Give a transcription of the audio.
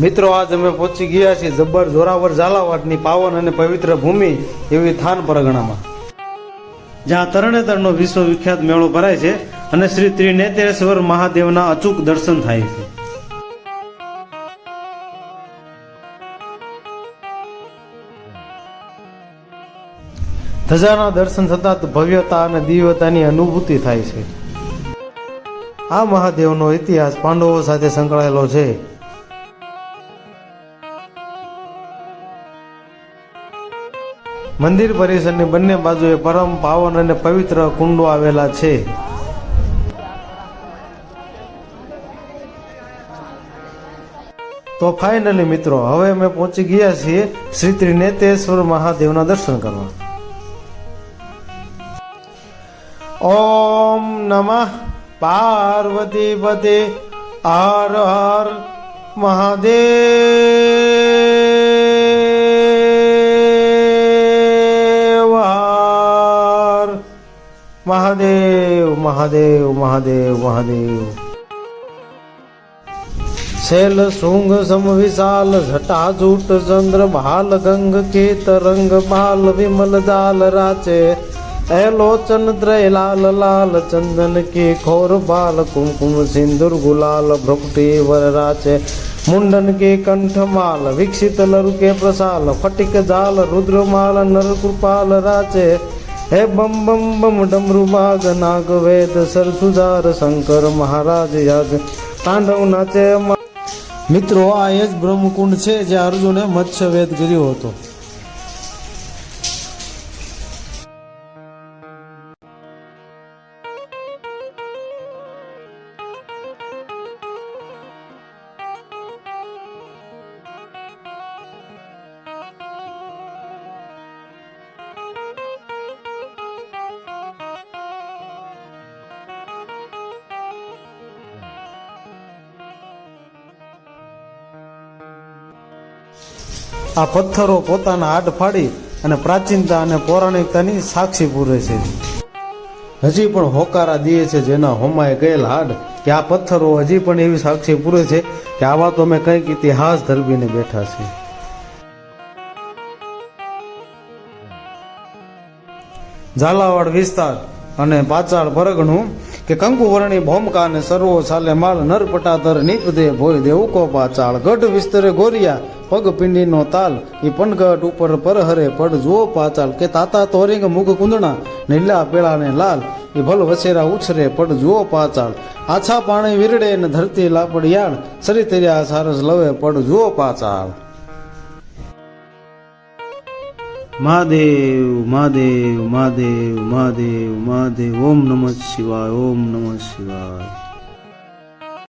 મિત્રો, આજ અમે પહોંચી ગયા છીએ જબ્બર જોરાવર ઝાલાવાડની પાવન અને પવિત્ર ભૂમિ એવી થાન પરગણામાં. જ્યાં તરણેતરનો વિશ્વ વિખ્યાત મેળો ભરાય છે અને શ્રી ત્રિનેત્રેશ્વર મહાદેવના અચૂક દર્શન થાય છે. ધજાના દર્શન થતાં ભવ્યતા અને દિવ્યતાની અનુભૂતિ થાય છે. આ મહાદેવનો ઇતિહાસ પાંડવો સાથે સંકળાયેલો છે. મંદિર પરિસરની બંને બાજુએ પરમ પાવન અને પવિત્ર કુંડો આવેલા છે. તો ફાઇનલી મિત્રો, હવે અમે પહોંચી ગયા છીએ શ્રી ત્રિનેતેશ્વર મહાદેવના દર્શન કરવા. ઓમ નમઃ પાર્વતી પતે હર હર મહાદેવ. મહાદેવ મહાદેવ મહાદેવ મહાદેવ. શૈલ શૃંગ સમ, વિશાલ જટા જૂટ, ચંદ્ર ભાલ ગંગ કે તરંગ બાલ, વિમલ જાલ રાચે. એલોચન ત્રય લાલ, ચંદન, કે, ખોર, બાલ, કુમકુમ, સિંદુર, ગુલાલ ભ્રુકટી વર, રાચે. મુંડન, કે કંઠ માલ વિકસિત, લરુ, કે, પ્રસાલ, ફટિક, જાલ, રુદ્રમાલ, નર, કૃપાલ, રાચે. હે બમ બમ બમ ડમરુ બાગ નાગ, વેદ સરસુજાર શંકર, મહારાજ યાદ તાંડવ નાચે મિત્રો, આ એ જ બ્રહ્મકુંડ છે જે અર્જુને મત્સ્ય વેદ કર્યો હતો. આ પથ્થરો પોતાના હાડ ફાડી અને પ્રાચીનતા અને પૌરાણિકતાની સાક્ષી પૂરે છે. હજી પણ હોકારા દે છે જેના હોમાએ ગયેલ હાડ કે આ પથ્થરો હજી પણ એવી સાક્ષી પૂરે છે કે આવા તો અમે કંઈક ઇતિહાસ ધરબીને બેઠા છે ઝાલાવાડ વિસ્તાર અને પાચાળ પરગણું કે કંકુવર્ણી ભોમકા અને સર્વો ચાલે માલ નરપટાતર નીપદે ભોય દેવું કોપા પાચાળ. ગઢ વિસ્તરે ગોરિયા, પગ પિંડીનો તાલ. એ પનગઢ ઉપર પરહરે પડ જુઓ પાચાળ. કે તાતા તોરિંગ મુખ કુંદણા, નીલા પેળા ને લાલ. એ ભલ વસેરા ઉછરે પડ જુઓ પાચાળ. આછા પાણી વિરડે ને ધરતી લાપડિયાળ. સરી તર્યા સારસ લવે પડ જુઓ પાચાળ. મહાદેવ મહાદેવ મહાદેવ મહાદેવ મહાદેવ ઓમ નમઃ શિવાય ઓમ નમઃ શિવાય.